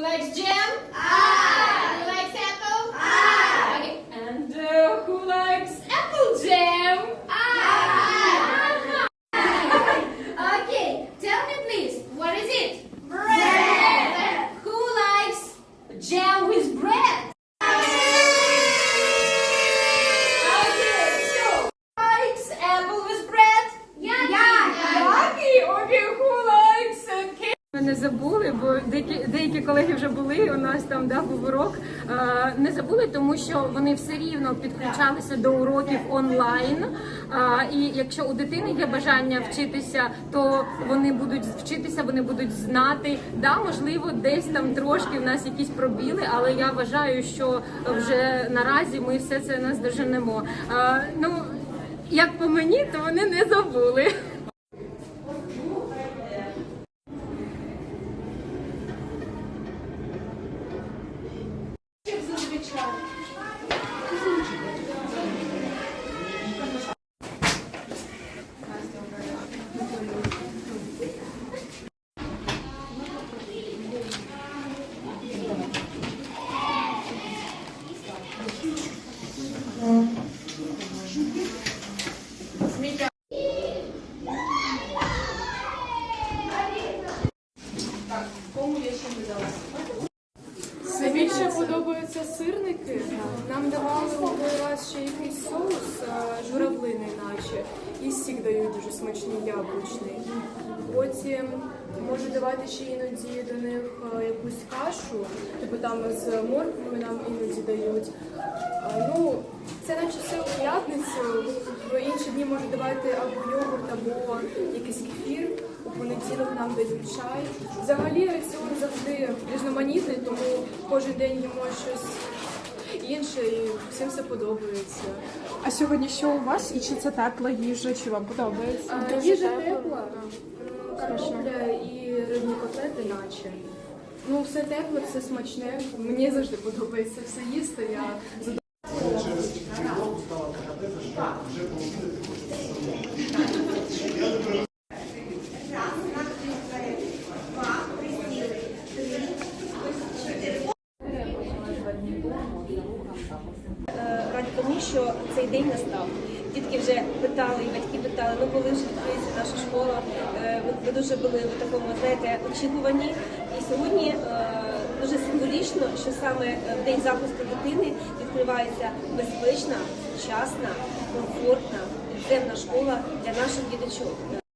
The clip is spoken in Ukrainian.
Next, Jim. Колеги вже були. У нас там да, був урок. Не забули, тому що вони все рівно підключалися до уроків онлайн. І якщо у дитини є бажання вчитися, то вони будуть вчитися, вони будуть знати. Да, можливо, десь там трошки в нас якісь пробіли, але я вважаю, що вже наразі ми все це наздоженемо. Ну як по мені, то вони не забули. Tchau. Подобаються сирники. Нам давали один раз ще якийсь соус е, журавлиний, наче, і сік дають дуже смачний яблучний. Потім можуть давати ще іноді до них е, якусь кашу, типу там з морквою нам іноді дають. Е, Ну, це наче все у п'ятницю. В інші дні можуть давати або йогурт, або. У нам дають чай. Взагалі раціон завжди різноманітний, тому кожен день їмо щось інше і всім все подобається. А сьогодні що у вас? І чи це тепла їжа, чи вам подобається? А, їжа тепла, м, картопля і рибні котлети, наче. Ну, все тепле, все смачне. Мені завжди подобається все їсти. Я задоволена. Е, раді тому, що цей день настав. Дітки вже питали, і батьки питали, ну коли ж відкриється наша школа. Е, Ми, ми дуже були в такому, знаєте, очікуванні. І сьогодні е, дуже символічно, що саме е, в день запуску дитини відкривається безпечна, сучасна, комфортна, підземна школа для наших діточок.